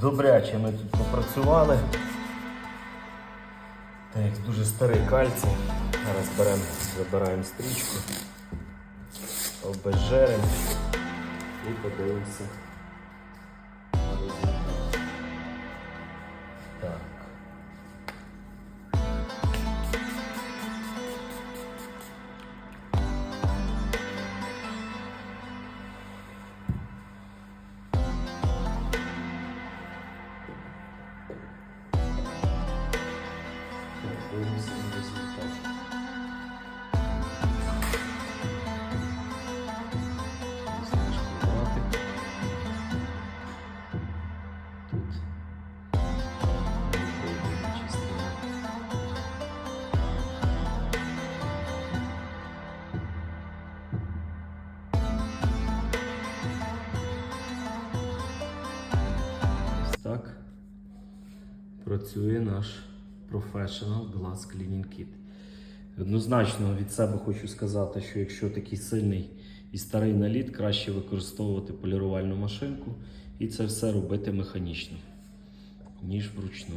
Добряче ми тут попрацювали. Так, дуже старий кальцій. Зараз беремо, забираємо стрічку, обезжеримо і подивимося. Дивимося на результат. Так працює наш Professional Glass Cleaning Kit. Однозначно від себе хочу сказати, що якщо такий сильний і старий наліт, краще використовувати полірувальну машинку і це все робити механічно, ніж вручну.